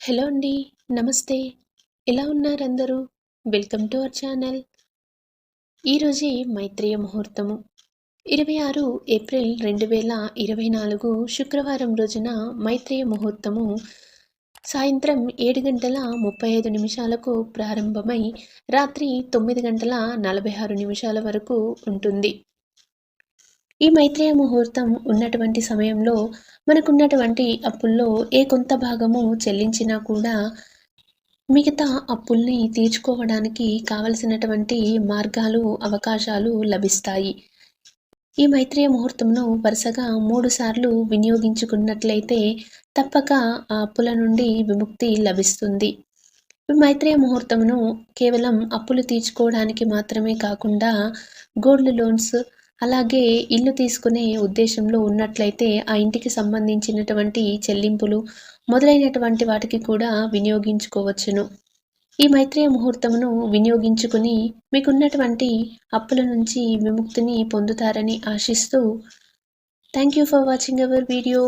Hello అండి. నమస్తే. ఎలా ఉన్నారు అందరూ? Welcome to our channel. ఈరోజే మైత్రేయ ముహూర్తము. 26 ఏప్రిల్ 2024 శుక్రవారం రోజున మైత్రేయ ముహూర్తము సాయంత్రం ఏడు గంటల 35 నిమిషాలకు ప్రారంభమై రాత్రి తొమ్మిది గంటల 46 నిమిషాల వరకు ఉంటుంది. ఈ మైత్రేయ ముహూర్తం ఉన్నటువంటి సమయంలో మనకున్నటువంటి అప్పుల్లో ఏ కొంత భాగము చెల్లించినా కూడా మిగతా అప్పుల్ని తీర్చుకోవడానికి కావలసినటువంటి మార్గాలు, అవకాశాలు లభిస్తాయి. ఈ మైత్రేయ ముహూర్తంను వరుసగా మూడు సార్లు వినియోగించుకున్నట్లయితే తప్పక ఆ అప్పుల నుండి విముక్తి లభిస్తుంది. ఈ మైత్రేయ ముహూర్తమును కేవలం అప్పులు తీర్చుకోవడానికి మాత్రమే కాకుండా గోల్డ్ లోన్స్ అలాగే ఇల్లు తీసుకునే ఉద్దేశంలో ఉన్నట్లయితే ఆ ఇంటికి సంబంధించినటువంటి చెల్లింపులు మొదలైనటువంటి వాటికి కూడా వినియోగించుకోవచ్చును. ఈ మైత్రేయ ముహూర్తమును వినియోగించుకుని మీకున్నటువంటి అప్పుల నుంచి విముక్తిని పొందుతారని ఆశిస్తూ thank you for watching our video.